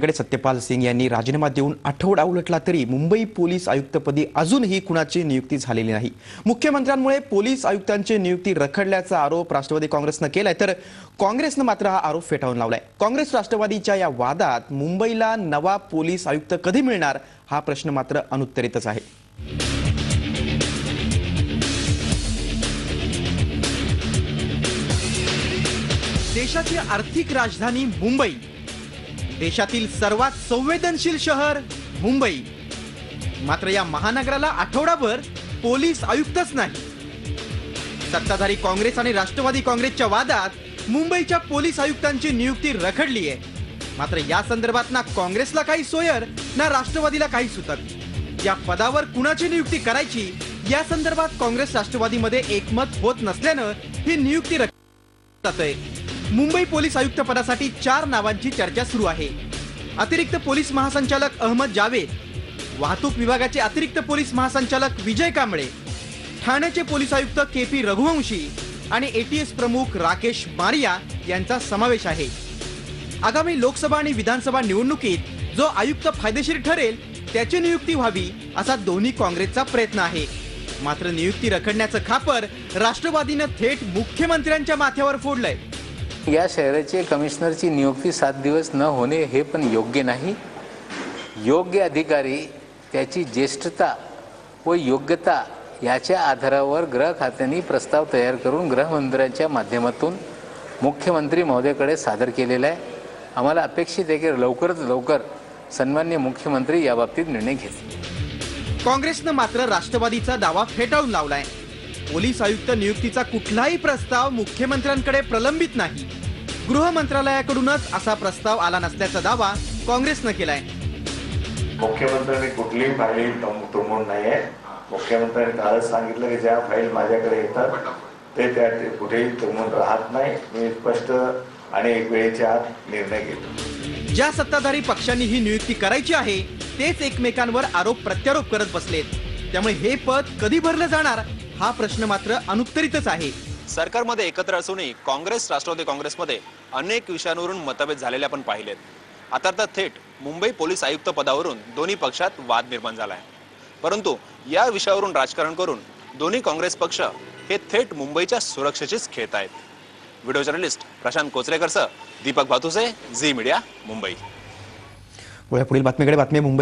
कडे सत्यपाल सिंग यांनी राजीनामा देऊन आठवडा उलटला तरी मुंबई पोलीस आयुक्तपदी अजूनही कुणाची नियुक्ती झालेली नाही. मुख्यमंत्र्यांमुळे पोलीस आयुक्तांची नियुक्ती रखडल्याचा आरोप राष्ट्रवादी काँग्रेसनं केलाय तर काँग्रेसनं मात्र हा आरोप फेटाळून लावलाय. काँग्रेस राष्ट्रवादीच्या या वादात मुंबईला नवा पोलीस आयुक्त कधी मिळणार हा प्रश्न मात्र अनुत्तरितच आहे. देशाची आर्थिक राजधानी मुंबई. देशातील सर्वात संवेदनशील शहर मुंबई. मात्र या महानगराला आठवडाभर पोलीस आयुक्तच नाही. सत्ताधारी काँग्रेस आणि राष्ट्रवादी काँग्रेसच्या वादात मुंबईच्या पोलीस आयुक्तांची नियुक्ती रखडली आहे. मात्र या संदर्भात ना काँग्रेसला काही सोयर ना राष्ट्रवादीला काही सुतक. या पदावर कुणाची नियुक्ती करायची या संदर्भात काँग्रेस राष्ट्रवादीमध्ये एकमत होत नसल्यानं ही नियुक्ती रख- जातोय. मुंबई पोलीस आयुक्त पदासाठी चार नावांची चर्चा सुरू आहे. अतिरिक्त पोलीस महासंचालक अहमद जावेद वाहतूक विभागाचे अतिरिक्त पोलीस महासंचालक विजय कांबळे ठाण्याचे पोलीस आयुक्त के पी रघुवंशी आणि एटीएस प्रमुख राकेश मारिया यांचा समावेश आहे. आगामी लोकसभा आणि विधानसभा निवडणुकीत जो आयुक्त फायदेशीर ठरेल त्याची नियुक्ती व्हावी असा दोन्ही काँग्रेसचा प्रयत्न आहे. मात्र नियुक्ती रखडण्याचं खापर राष्ट्रवादीनं थेट मुख्यमंत्र्यांच्या माथ्यावर फोडलंय. या शहराचे कमिशनरची नियुक्ती सात दिवस न होणे हे पण योग्य नाही. योग्य अधिकारी त्याची ज्येष्ठता व योग्यता याच्या आधारावर गृह खात्याने प्रस्ताव तयार करून गृहमंत्र्यांच्या माध्यमातून मुख्यमंत्री महोदयाकडे सादर केलेला आहे. आम्हाला अपेक्षित आहे की लवकरच लवकर सन्मान्य मुख्यमंत्री याबाबतीत निर्णय घेतील. काँग्रेसनं मात्र राष्ट्रवादीचा दावा फेटाळून लावलाय. पोलीस आयुक्त नियुक्तीचा कुठलाही प्रस्ताव मुख्यमंत्र्यांकडे प्रलंबित नाही. गृह मंत्रालयाकडूनच असा प्रस्ताव आला नसल्याचा दावा काँग्रेसनं केलाय. मुख्यमंत्र्यांनी कुठलीही फाईल तुंबवून नाही आहे मुख्यमंत्र्यांनी कालच सांगितलं की ज्या फाईल माझ्याकडे येतात ते त्या ते कुठेही तुंबून राहत नाही. मी स्पष्ट आणि एक वेळेच्या आत निर्णय घेतो. ज्या सत्ताधारी पक्षांनी ही नियुक्ती करायची आहे तेच एकमेकांवर आरोप प्रत्यारोप करत बसलेत. त्यामुळे हे पद कधी भरलं जाणार? हा प्रश्न मात्र अनुत्तरितच आहे. सरकारमध्ये एकत्र असूनही काँग्रेस राष्ट्रवादी काँग्रेसमध्ये अनेक विषयांवरून मतभेद झालेले आपण पाहिलेत. आता तर थेट मुंबई पोलीस आयुक्त पदावरून दोन्ही पक्षात वाद निर्माण झाला आहे परंतु या विषयावरून राजकारण करून दोन्ही काँग्रेस पक्ष हे थेट मुंबईच्या सुरक्षेचीच खेळत आहेत. व्हिडिओ जर्नलिस्ट प्रशांत कोचरेकरसह दीपक भातुसे झी मीडिया मुंबई. पुढील बातमीकडे बातमी मुंबई.